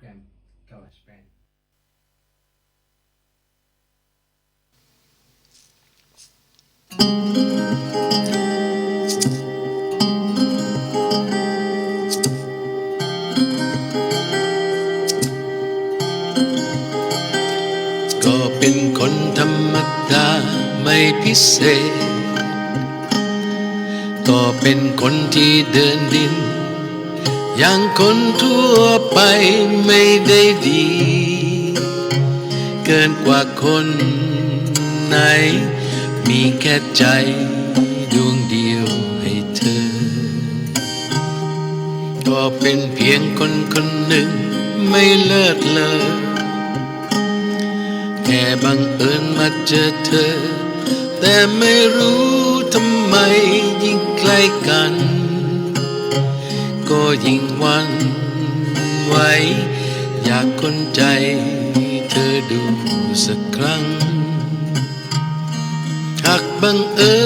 Grand Garage Band ก็เป็นคนธรรมดาไม่พิเศษ ก็เป็นคนที่เดินดิน อย่างคนทั่วไปไม่ได้ดี เกินกว่าคนไหน มีแค่ใจดวงเดียวให้เธอ ก็เป็นเพียงคนคนหนึ่งไม่เลิศเลอแค่บังเอิญมาเจอเธอ แต่ไม่รู้ทำไมยิ่งใกล้กัน ก็ยิ่งหวันไหวอยากคนใจเธอดูสักครั้ง หากบังเอิ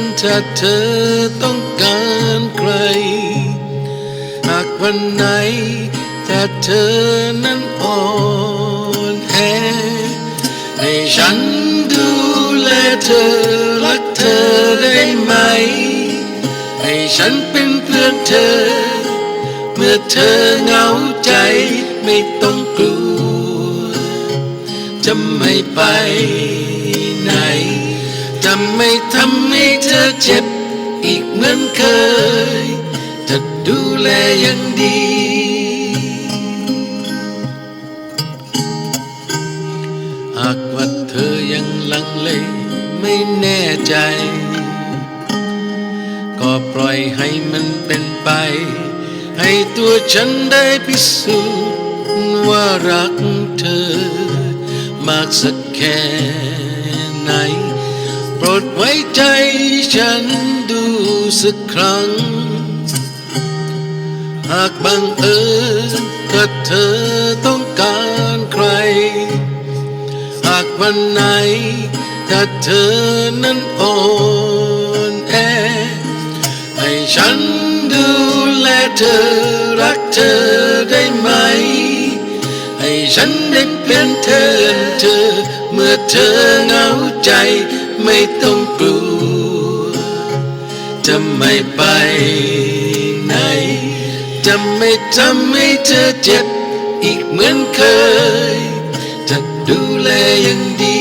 ญถ้าเธอต้องการใคร หากวันไหนถ้าเธอนั้นอ่อนแอให้ฉันดูแลเธอรักเธอได้ไหม ให้ฉันเป็นเพื่อนเธอ เมื่อเธอเหงาใจไม่ต้องกลัว จะไม่ไปไหน จะไม่ทำให้เธอเจ็บอีกเหมือนเคย จะดูแลอย่างดีหากว่าเธอยังลังเลไม่แน่ใจ ก็ปล่อยให้มันเป็นไป ให้ตัวฉันได้พิสูจน์ว่ารักเธอ มากสักแค่ไหน โปรดไว้ใจฉันดูสักครั้ง หากบังเอิญถ้าเธอต้องการใคร หากวันไหนถ้าเธอนั้นอ่อนแอให้ฉันดู เธอรักเธอได้ไหม ให้ฉันได้เป็นเธอเธอ เมื่อเธอเหงาใจไม่ต้องกลัว จะไม่ไปไหน จะไม่ทำให้เธอเจ็บอีกเหมือนเคย จะดูแลอย่างดี